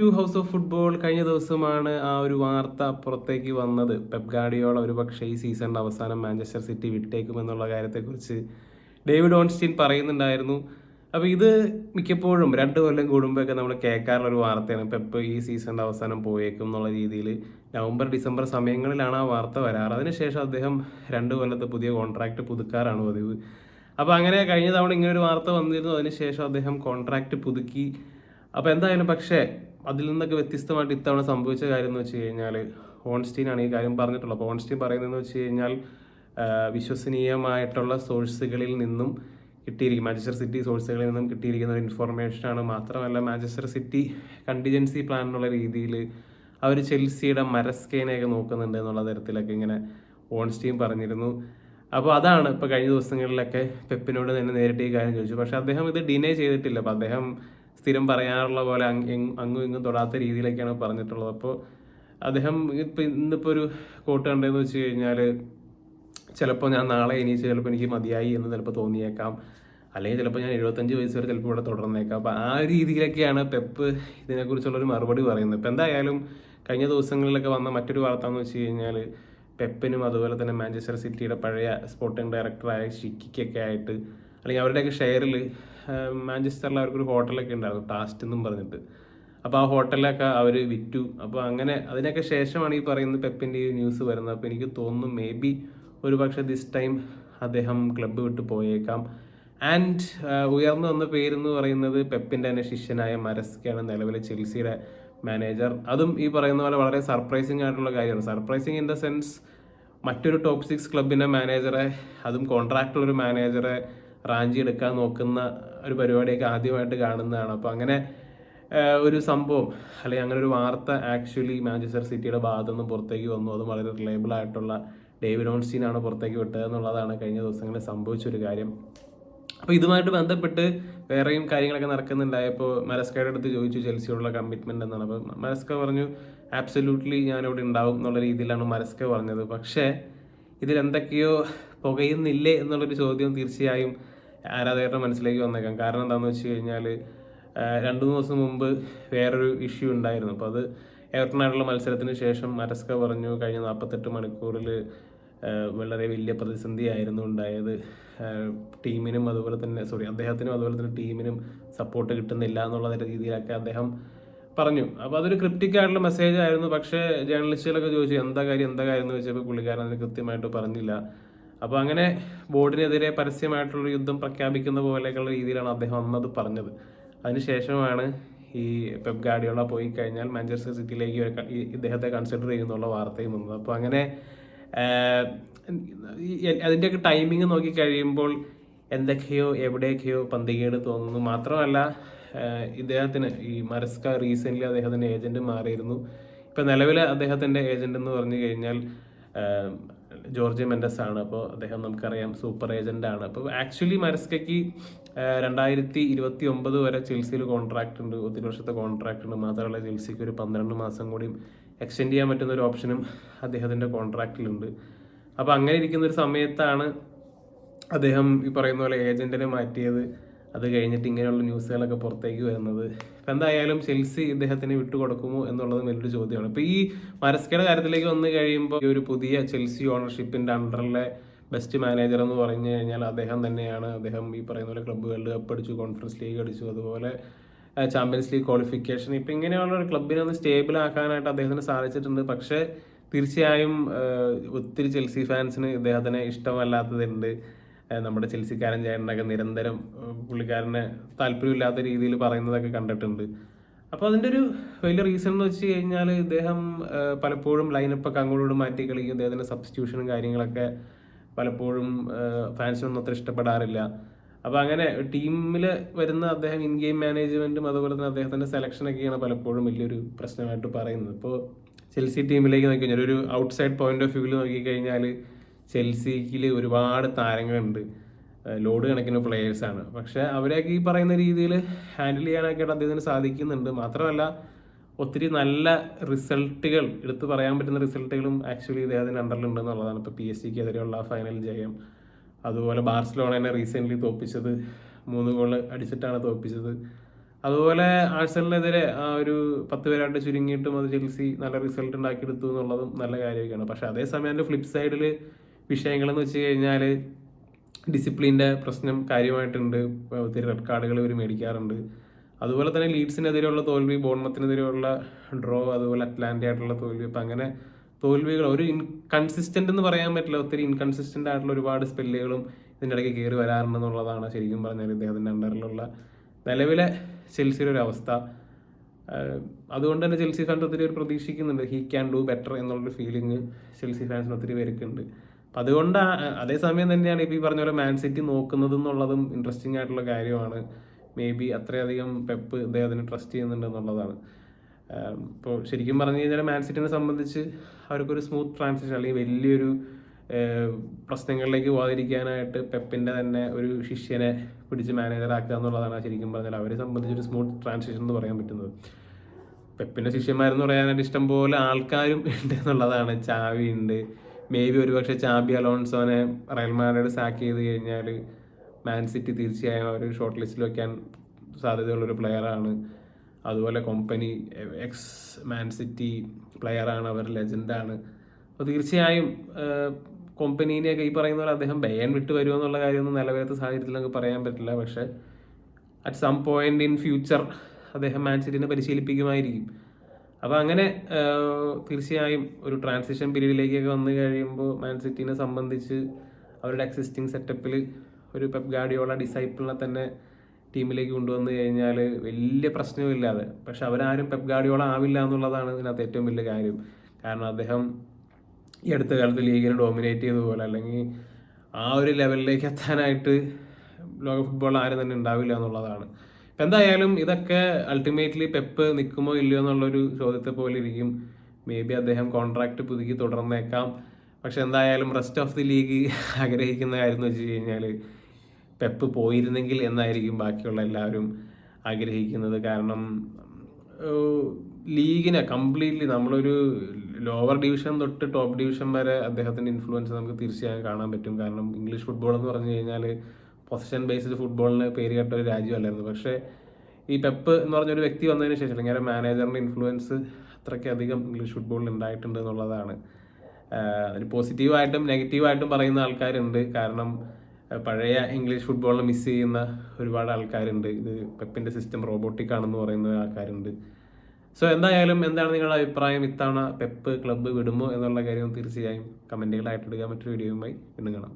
To house of football കഴിഞ്ഞ ദിവസമാണ് ആ ഒരു വാർത്ത പുറത്തേക്ക് വന്നത്. പെപ് ഗാർഡിയോള ഒരു പക്ഷേ ഈ സീസണിന്റെ അവസാനം മാഞ്ചസ്റ്റർ സിറ്റി വിട്ടേക്കുമെന്നുള്ള കാര്യത്തെക്കുറിച്ച് ഡേവിഡ് ഓൺസ്റ്റീൻ പറയുന്നുണ്ടായിരുന്നു. അപ്പോൾ ഇത് മിക്കപ്പോഴും രണ്ട് കൊല്ലം കൂടുമ്പോഴൊക്കെ നമ്മൾ കേൾക്കാറുള്ള ഒരു വാർത്തയാണ്. പെപ്പ് ഈ സീസണിന്റെ അവസാനം പോയേക്കും എന്നുള്ള രീതിയിൽ നവംബർ ഡിസംബർ സമയങ്ങളിലാണ് ആ വാർത്ത വരാറ്. അതിനുശേഷം അദ്ദേഹം രണ്ട് കൊല്ലത്തെ പുതിയ കോൺട്രാക്റ്റ് പുതുക്കാറാണ് പതിവ്. അപ്പോൾ അങ്ങനെ കഴിഞ്ഞ തവണ ഇങ്ങനെ ഒരു വാർത്ത വന്നിരുന്നു. അതിനുശേഷം അദ്ദേഹം കോൺട്രാക്റ്റ് പുതുക്കി. അപ്പോൾ എന്തായാലും പക്ഷേ അതിൽ നിന്നൊക്കെ വ്യത്യസ്തമായിട്ട് ഇത്തവണ സംഭവിച്ച കാര്യം എന്ന് വെച്ച് കഴിഞ്ഞാൽ ഓൺസ്റ്റീനാണ് ഈ കാര്യം പറഞ്ഞിട്ടുള്ളത്. അപ്പോൾ ഓൺസ്റ്റീൻ പറയുന്നതെന്ന് വെച്ച് കഴിഞ്ഞാൽ വിശ്വസനീയമായിട്ടുള്ള സോഴ്സുകളിൽ നിന്നും കിട്ടിയിരിക്കും. മാഞ്ചസ്റ്റർ സിറ്റി സോഴ്സുകളിൽ നിന്നും കിട്ടിയിരിക്കുന്ന ഒരു ഇൻഫോർമേഷനാണ്. മാത്രമല്ല മാഞ്ചസ്റ്റർ സിറ്റി കണ്ടിജൻസി പ്ലാൻ എന്നുള്ള രീതിയിൽ അവർ ചെൽസിയുടെ മരസ്കേനെയൊക്കെ നോക്കുന്നുണ്ട് എന്നുള്ള തരത്തിലൊക്കെ ഇങ്ങനെ ഓൺസ്റ്റീൻ പറഞ്ഞിരുന്നു. അപ്പോൾ അതാണ് ഇപ്പോൾ കഴിഞ്ഞ ദിവസങ്ങളിലൊക്കെ പെപ്പിനോട് തന്നെ നേരിട്ട് ഈ കാര്യം ചോദിച്ചു. പക്ഷേ അദ്ദേഹം ഇത് ഡിനേ ചെയ്തിട്ടില്ല. അപ്പോൾ അദ്ദേഹം സ്ഥിരം പറയാറുള്ള പോലെ അങ്ങ് ഇങ്ങും തൊടാത്ത രീതിയിലൊക്കെയാണ് പറഞ്ഞിട്ടുള്ളത്. അപ്പോൾ അദ്ദേഹം ഇപ്പം ഇന്നിപ്പോൾ ഒരു കോട്ട് കണ്ടതെന്ന് വെച്ച് കഴിഞ്ഞാൽ ചിലപ്പോൾ ഞാൻ നാളെ ഇനി ചിലപ്പോൾ എനിക്ക് മതിയായി എന്ന് ചിലപ്പോൾ തോന്നിയേക്കാം. അല്ലെങ്കിൽ ചിലപ്പോൾ ഞാൻ എഴുപത്തഞ്ച് വയസ്സ് വരെ ചിലപ്പോൾ ഇവിടെ തുടർന്നേക്കാം. അപ്പോൾ ആ രീതിയിലൊക്കെയാണ് പെപ്പ് ഇതിനെക്കുറിച്ചുള്ള ഒരു മറുപടി പറയുന്നത്. ഇപ്പം എന്തായാലും കഴിഞ്ഞ ദിവസങ്ങളിലൊക്കെ വന്ന മറ്റൊരു വാർത്ത എന്ന് വെച്ച് കഴിഞ്ഞാൽ പെപ്പിനും അതുപോലെ തന്നെ മാഞ്ചസ്റ്റർ സിറ്റിയുടെ പഴയ സ്പോർട്ടിംഗ് ഡയറക്ടറായ ഷിക്കിക്കൊക്കെ ആയിട്ട് അല്ലെങ്കിൽ അവരുടെയൊക്കെ ഷെയറിൽ മാഞ്ചസ്റ്ററിൽ അവർക്കൊരു ഹോട്ടലൊക്കെ ഉണ്ടായിരുന്നു ടാസ്റ്റ് എന്നും പറഞ്ഞിട്ട്. അപ്പോൾ ആ ഹോട്ടലൊക്കെ അവർ വിറ്റു. അപ്പോൾ അങ്ങനെ അതിനൊക്കെ ശേഷമാണ് ഈ പറയുന്ന പെപ്പിന്റെ ഈ ന്യൂസ് വരുന്നത്. അപ്പോൾ എനിക്ക് തോന്നുന്നു മേ ബി ഒരു പക്ഷേ ദിസ് ടൈം അദ്ദേഹം ക്ലബ്ബ് വിട്ട് പോയേക്കാം. ആൻഡ് ഉയർന്നു വന്ന പേരെന്ന് പറയുന്നത് പെപ്പിന്റെ തന്നെ ശിഷ്യനായ മരസ്കയാണ് നിലവിലെ ചെൽസിയുടെ മാനേജർ അതും ഈ പറയുന്ന പോലെ വളരെ സർപ്രൈസിങ് ആയിട്ടുള്ള കാര്യമാണ്. സർപ്രൈസിങ് ഇൻ ദ സെൻസ് മറ്റൊരു ടോപ്പ് സിക്സ് ക്ലബിന്റെ മാനേജറെ അതും കോൺട്രാക്റ്റുള്ള ഒരു മാനേജറെ റാഞ്ചി എടുക്കാൻ നോക്കുന്ന ഒരു പരിപാടിയൊക്കെ ആദ്യമായിട്ട് കാണുന്നതാണ്. അപ്പോൾ അങ്ങനെ ഒരു സംഭവം അല്ലെങ്കിൽ അങ്ങനെ ഒരു വാർത്ത ആക്ച്വലി മാഞ്ചസ്റ്റർ സിറ്റിയുടെ ഭാഗത്തു നിന്ന് പുറത്തേക്ക് വന്നു. അത് വളരെ റിലയബിൾ ആയിട്ടുള്ള ഡേവിഡ് ഓൺസ്റ്റീനാണ് പുറത്തേക്ക് വിട്ടത് എന്നുള്ളതാണ് കഴിഞ്ഞ ദിവസങ്ങളിൽ സംഭവിച്ചൊരു കാര്യം. അപ്പോൾ ഇതുമായിട്ട് ബന്ധപ്പെട്ട് വേറെയും കാര്യങ്ങളൊക്കെ നടക്കുന്നുണ്ടായപ്പോൾ മരസ്കയുടെ അടുത്ത് ചോദിച്ചു ചെൽസിയോടുള്ള കമ്മിറ്റ്മെന്റ് എന്നാണ്. അപ്പോൾ മരസ്ക പറഞ്ഞു ആബ്സല്യൂട്ട്ലി ഞാനിവിടെ ഉണ്ടാവും എന്നുള്ള രീതിയിലാണ് മരസ്ക പറഞ്ഞത്. പക്ഷേ ഇതിലെന്തൊക്കെയോ പുകയുന്നില്ലേ എന്നുള്ളൊരു ചോദ്യം തീർച്ചയായും ആരാധകരുടെ മനസ്സിലേക്ക് വന്നേക്കാം. കാരണം എന്താണെന്ന് വെച്ച് കഴിഞ്ഞാൽ രണ്ടു മൂന്ന് ദിവസം മുമ്പ് വേറൊരു ഇഷ്യൂ ഉണ്ടായിരുന്നു. അപ്പോൾ അത് എവർട്ടനായിട്ടുള്ള മത്സരത്തിന് ശേഷം മരസ്ക പറഞ്ഞു കഴിഞ്ഞ നാൽപ്പത്തെട്ട് മണിക്കൂറിൽ വളരെ വലിയ പ്രതിസന്ധിയായിരുന്നു ഉണ്ടായത്. ടീമിനും അതുപോലെ തന്നെ സോറി അദ്ദേഹത്തിനും അതുപോലെ തന്നെ ടീമിനും സപ്പോർട്ട് കിട്ടുന്നില്ല എന്നുള്ള രീതിയിലൊക്കെ അദ്ദേഹം പറഞ്ഞു. അപ്പോൾ അതൊരു ക്രിപ്റ്റിക് ആയിട്ടുള്ള മെസ്സേജ് ആയിരുന്നു. പക്ഷേ ജേർണലിസ്റ്റുകളൊക്കെ ചോദിച്ചു എന്താ കാര്യം? എന്താ കാര്യം? എന്ന് വെച്ചപ്പോൾ പുള്ളിക്കാരൻ അതിന് കൃത്യമായിട്ട് പറഞ്ഞില്ല. അപ്പോൾ അങ്ങനെ ബോർഡിനെതിരെ പരസ്യമായിട്ടുള്ള യുദ്ധം പ്രഖ്യാപിക്കുന്ന പോലെയൊക്കെയുള്ള രീതിയിലാണ് അദ്ദേഹം അന്നത് പറഞ്ഞത്. അതിനുശേഷമാണ് ഈ പെപ് ഗാഡിയോള പോയി കഴിഞ്ഞാൽ മാഞ്ചസ്റ്റർ സിറ്റിയിലേക്ക് ഇദ്ദേഹത്തെ കൺസിഡർ ചെയ്യുന്നുള്ള വാർത്തയും വന്നത്. അപ്പോൾ അങ്ങനെ അതിന്റെയൊക്കെ ടൈമിങ് നോക്കി കഴിയുമ്പോൾ എന്തൊക്കെയോ എവിടെയൊക്കെയോ പന്തികേട് തോന്നുന്നു. മാത്രമല്ല ഇദ്ദേഹത്തിന് ഈ മരസ്ക റീസെന്റ്ലി അദ്ദേഹത്തിന്റെ ഏജന്റ് മാറിയിരുന്നു. ഇപ്പം നിലവിലെ അദ്ദേഹത്തിന്റെ ഏജന്റ് എന്ന് പറഞ്ഞു കഴിഞ്ഞാൽ ജോർജ് മെൻഡസ് ആണ് അപ്പോൾ അദ്ദേഹം നമുക്കറിയാം സൂപ്പർ ഏജന്റ് ആണ് അപ്പോൾ ആക്ച്വലി മരസ്കയ്ക്ക് രണ്ടായിരത്തി ഇരുപത്തി ഒമ്പത് വരെ ചെൽസിയിൽ കോൺട്രാക്ട് ഉണ്ട്. ഒത്തിരി വർഷത്തെ കോൺട്രാക്ട് ഉണ്ട്. മാത്രമല്ല ചികിത്സയ്ക്ക് ഒരു പന്ത്രണ്ട് മാസം കൂടിയും എക്സ്റ്റെൻഡ് ചെയ്യാൻ പറ്റുന്ന ഒരു ഓപ്ഷനും അദ്ദേഹത്തിന്റെ കോൺട്രാക്റ്റിലുണ്ട് അപ്പോൾ അങ്ങനെ ഇരിക്കുന്ന ഒരു സമയത്താണ് അദ്ദേഹം ഈ പറയുന്ന പോലെ ഏജന്റിനെ മാറ്റിയത്. അത് കഴിഞ്ഞിട്ട് ഇങ്ങനെയുള്ള ന്യൂസുകളൊക്കെ പുറത്തേക്ക് വരുന്നത്. ഇപ്പം എന്തായാലും ചെൽസി ഇദ്ദേഹത്തിന് വിട്ടുകൊടുക്കുമോ എന്നുള്ളത് വലിയൊരു ചോദ്യമാണ്. ഇപ്പം ഈ മരസ്കയുടെ കാര്യത്തിലേക്ക് വന്നു കഴിയുമ്പോൾ ഈ ഒരു പുതിയ ചെൽസി ഓണർഷിപ്പിന്റെ അണ്ടറിലെ ബെസ്റ്റ് മാനേജർ എന്ന് പറഞ്ഞു കഴിഞ്ഞാൽ അദ്ദേഹം തന്നെയാണ്. അദ്ദേഹം ഈ പറയുന്ന പോലെ ക്ലബ്ബ് വേൾഡ് കപ്പ് അടിച്ചു കോൺഫറൻസ് ലീഗ് അടിച്ചു അതുപോലെ ചാമ്പ്യൻസ് ലീഗ് ക്വാളിഫിക്കേഷൻ. ഇപ്പം ഇങ്ങനെയുള്ള ഒരു ക്ലബിനെ ഒന്ന് സ്റ്റേബിൾ ആക്കാനായിട്ട് അദ്ദേഹത്തിന് സാധിച്ചിട്ടുണ്ട്. പക്ഷേ തീർച്ചയായും ഒത്തിരി ചെൽസി ഫാൻസിന് ഇദ്ദേഹത്തിനെ ഇഷ്ടമല്ലാത്തതുണ്ട്. നമ്മുടെ ചെൽസിക്കാരൻ ചേട്ടനൊക്കെ നിരന്തരം പുള്ളിക്കാരനെ താല്പര്യമില്ലാത്ത രീതിയിൽ പറയുന്നതൊക്കെ കണ്ടിട്ടുണ്ട്. അപ്പോൾ അതിന്റെ ഒരു വലിയ റീസൺ എന്ന് വെച്ച് കഴിഞ്ഞാൽ ഇദ്ദേഹം പലപ്പോഴും ലൈനപ്പൊക്കെ അങ്ങോട്ടും മാറ്റി കളിക്കും. ഇദ്ദേഹത്തിന്റെ സബ്സ്റ്റിറ്റ്യൂഷനും കാര്യങ്ങളൊക്കെ പലപ്പോഴും ഫാൻസിനൊന്നും അത്ര ഇഷ്ടപ്പെടാറില്ല. അപ്പോൾ അങ്ങനെ ടീമിൽ വരുന്ന അദ്ദേഹം ഇൻ ഗെയിം മാനേജ്മെന്റും അതുപോലെ തന്നെ അദ്ദേഹത്തിന്റെ സെലക്ഷനൊക്കെയാണ് പലപ്പോഴും വലിയൊരു പ്രശ്നമായിട്ട് പറയുന്നത്. ഇപ്പോൾ ചെൽസി ടീമിലേക്ക് നോക്കി കഴിഞ്ഞാൽ ഒരു ഔട്ട്സൈഡ് പോയിന്റ് ഓഫ് വ്യൂവിൽ നോക്കിക്കഴിഞ്ഞാൽ ചെൽസിക്കിൽ ഒരുപാട് താരങ്ങളുണ്ട്. ലോഡ് കണക്കിന് പ്ലെയേഴ്സാണ്. പക്ഷെ അവരെയൊക്കെ ഈ പറയുന്ന രീതിയിൽ ഹാൻഡിൽ ചെയ്യാനൊക്കെ ആയിട്ട് അദ്ദേഹത്തിന് സാധിക്കുന്നുണ്ട്. മാത്രമല്ല ഒത്തിരി നല്ല റിസൾട്ടുകൾ എടുത്തു പറയാൻ പറ്റുന്ന റിസൾട്ടുകളും ആക്ച്വലി ഇദ്ദേഹത്തിന് അണ്ടറിലുണ്ടെന്നുള്ളതാണ് ഇപ്പോൾ പി എസ് സിക്ക് എതിരെയുള്ള ഫൈനൽ ജയം. അതുപോലെ ബാർസലോണനെ റീസെന്റ്ലി തോപ്പിച്ചത്. മൂന്ന് ഗോൾ അടിച്ചിട്ടാണ് തോൽപ്പിച്ചത് അതുപോലെ ആഴ്സലിനെതിരെ ആ ഒരു പത്ത് പേരായിട്ട് ചുരുങ്ങിയിട്ടും അത് ചെൽസി നല്ല റിസൾട്ട് ഉണ്ടാക്കിയെടുത്തു എന്നുള്ളതും നല്ല കാര്യമൊക്കെയാണ്. പക്ഷേ അതേസമയം അതിന്റെ ഫ്ലിപ്പ് സൈഡിൽ വിഷയങ്ങളെന്ന് വെച്ച് കഴിഞ്ഞാൽ ഡിസിപ്ലിന്റെ പ്രശ്നം കാര്യമായിട്ടുണ്ട്. ഒത്തിരി റെഡ് കാർഡുകൾ ഇവർ മേടിക്കാറുണ്ട്. അതുപോലെ തന്നെ ലീഡ്സിനെതിരെയുള്ള തോൽവി ബോൺമത്തിനെതിരെയുള്ള ഡ്രോ അതുപോലെ അറ്റ്ലാന്റി ആയിട്ടുള്ള തോൽവി. അപ്പം അങ്ങനെ തോൽവികൾ ഒരു ഇൻകൺസിസ്റ്റന്റ് എന്ന് പറയാൻ പറ്റില്ല. ഒത്തിരി ഇൻകൺസിസ്റ്റന്റ് ആയിട്ടുള്ള ഒരുപാട് സ്പെല്ലുകളും ഇതിന്റെ ഇടയ്ക്ക് കയറി വരാറുണ്ടെന്നുള്ളതാണ് ശരിക്കും പറഞ്ഞാൽ ഇദ്ദേഹത്തിന്റെ അണ്ടറിലുള്ള നിലവിലെ ചെൽസിയുടെ ഒരു അവസ്ഥ. അതുകൊണ്ട് തന്നെ ചെൽസി ഫാൻസ് ഒത്തിരി പേര് പ്രതീക്ഷിക്കുന്നുണ്ട്. ഹീ ക്യാൻ ഡു ബെറ്റർ എന്നുള്ളൊരു ഫീലിംഗ് ചെൽസി ഫാൻസിന് ഒത്തിരി പേർക്കുണ്ട്. അതുകൊണ്ട് അതേ അതേസമയം തന്നെയാണ് ഇപ്പോൾ ഈ പറഞ്ഞ പോലെ മാൻ സിറ്റി നോക്കുന്നത് എന്നുള്ളതും ഇൻട്രസ്റ്റിംഗ് ആയിട്ടുള്ള കാര്യമാണ്. മേ ബി അത്രയധികം പെപ്പ് ഇദ്ദേഹത്തിന് ട്രസ്റ്റ് ചെയ്യുന്നുണ്ട് എന്നുള്ളതാണ് ഇപ്പോൾ ശരിക്കും പറഞ്ഞു കഴിഞ്ഞാൽ മാൻ സിറ്റിനെ സംബന്ധിച്ച് അവർക്കൊരു സ്മൂത്ത് ട്രാൻസാക്ഷൻ അല്ലെങ്കിൽ വലിയൊരു പ്രശ്നങ്ങളിലേക്ക് പോകാതിരിക്കാനായിട്ട് പെപ്പിന്റെ തന്നെ ഒരു ശിഷ്യനെ പിടിച്ച് മാനേജറാക്കുക എന്നുള്ളതാണ് ശരിക്കും പറഞ്ഞാൽ അവരെ സംബന്ധിച്ച് ഒരു സ്മൂത്ത് ട്രാൻസാക്ഷൻ എന്ന് പറയാൻ പറ്റുന്നത്. പെപ്പിന്റെ ശിഷ്യന്മാരെന്ന് പറയാനായിട്ട് ഇഷ്ടം പോലെ ആൾക്കാരും ഉണ്ട് എന്നുള്ളതാണ്. ചാവി ഉണ്ട് മേ ബി ഒരുപക്ഷെ ചാബി അലോൺസോനെ റയൽ മാഡ്രിഡ് സാക്ക് ചെയ്ത് കഴിഞ്ഞാൽ മാൻ സിറ്റി തീർച്ചയായും അവർ ഷോർട്ട് ലിസ്റ്റിൽ വെക്കാൻ സാധ്യതയുള്ളൊരു പ്ലെയറാണ് അതുപോലെ കമ്പനി എക്സ് മാൻ സിറ്റി പ്ലെയറാണ് അവർ ലെജൻഡാണ് അപ്പോൾ തീർച്ചയായും കമ്പനീനെയൊക്കെ ഈ പറയുന്ന പോലെ അദ്ദേഹം ബയൻ വിട്ട് വരുമോ എന്നുള്ള കാര്യമൊന്നും നിലവിലത്തെ സാഹചര്യത്തിൽ നമുക്ക് പറയാൻ പറ്റില്ല. പക്ഷേ at some point in future അദ്ദേഹം മാൻ സിറ്റിനെ പരിശീലിപ്പിക്കുമായിരിക്കും. അപ്പോൾ അങ്ങനെ തീർച്ചയായും ഒരു ട്രാൻസിഷൻ പീരീഡിലേക്കൊക്കെ വന്നു കഴിയുമ്പോൾ മാൻ സിറ്റിനെ സംബന്ധിച്ച് അവരുടെ എക്സിസ്റ്റിംഗ് സെറ്റപ്പിൽ ഒരു പെപ് ഗാഡിയോള ഡിസൈപ്പിളിനെ തന്നെ ടീമിലേക്ക് കൊണ്ടുവന്നു കഴിഞ്ഞാൽ വലിയ പ്രശ്നമില്ലാതെ പക്ഷെ അവരാരും പെപ് ഗാഡിയോള ആവില്ല എന്നുള്ളതാണ് ഇതിനകത്ത് ഏറ്റവും വലിയ കാര്യം. കാരണം അദ്ദേഹം ഈ അടുത്ത കാലത്ത് ലീഗിനെ ഡോമിനേറ്റ് ചെയ്തതുപോലെ അല്ലെങ്കിൽ ആ ഒരു ലെവലിലേക്ക് എത്താനായിട്ട് ലോക ഫുട്ബോൾ ആരും തന്നെ ഉണ്ടാവില്ല എന്നുള്ളതാണ്. ഇപ്പം എന്തായാലും ഇതൊക്കെ അൾട്ടിമേറ്റ്ലി പെപ്പ് നിൽക്കുമോ ഇല്ലയോ എന്നുള്ളൊരു ചോദ്യത്തെ പോലെ ഇരിക്കും. മേ ബി അദ്ദേഹം കോൺട്രാക്ട് പുതുക്കി തുടർന്നേക്കാം. പക്ഷെ എന്തായാലും റെസ്റ്റ് ഓഫ് ദി ലീഗ് ആഗ്രഹിക്കുന്ന കാര്യം എന്ന് വെച്ച് കഴിഞ്ഞാൽ പെപ്പ് പോയിരുന്നെങ്കിൽ എന്നായിരിക്കും ബാക്കിയുള്ള എല്ലാവരും ആഗ്രഹിക്കുന്നത്. കാരണം ലീഗിനെ കംപ്ലീറ്റ്ലി നമ്മളൊരു ലോവർ ഡിവിഷൻ തൊട്ട് ടോപ്പ് ഡിവിഷൻ വരെ അദ്ദേഹത്തിന്റെ ഇൻഫ്ലുവൻസ് നമുക്ക് തീർച്ചയായും കാണാൻ പറ്റും. കാരണം ഇംഗ്ലീഷ് ഫുട്ബോൾ എന്ന് പറഞ്ഞു കഴിഞ്ഞാൽ പൊസിഷൻ ബേസ്ഡ് ഫുട്ബോളിന് പേര് കേട്ട ഒരു രാജ്യമല്ലായിരുന്നു. പക്ഷേ ഈ പെപ്പ് എന്ന് പറഞ്ഞ ഒരു വ്യക്തി വന്നതിന് ശേഷം അല്ലെങ്കിൽ ഒരു മാനേജറിന്റെ ഇൻഫ്ലുവൻസ് അത്രയ്ക്കധികം ഇംഗ്ലീഷ് ഫുട്ബോളിൽ ഉണ്ടായിട്ടുണ്ട് എന്നുള്ളതാണ്. ഒരു പോസിറ്റീവായിട്ടും നെഗറ്റീവായിട്ടും പറയുന്ന ആൾക്കാരുണ്ട്. കാരണം പഴയ ഇംഗ്ലീഷ് ഫുട്ബോളിനെ മിസ് ചെയ്യുന്ന ഒരുപാട് ആൾക്കാരുണ്ട്. ഇത് പെപ്പിന്റെ സിസ്റ്റം റോബോട്ടിക് ആണെന്ന് പറയുന്ന ആൾക്കാരുണ്ട്. സോ എന്തായാലും എന്താണ് നിങ്ങളുടെ അഭിപ്രായം? ഇത്തവണ പെപ്പ് ക്ലബ്ബ് വിടുമോ എന്നുള്ള കാര്യം തീർച്ചയായും കമന്റുകളായിട്ട് ഇടുക. മറ്റൊരു വീഡിയോയുമായി വീണ്ടും കാണാം.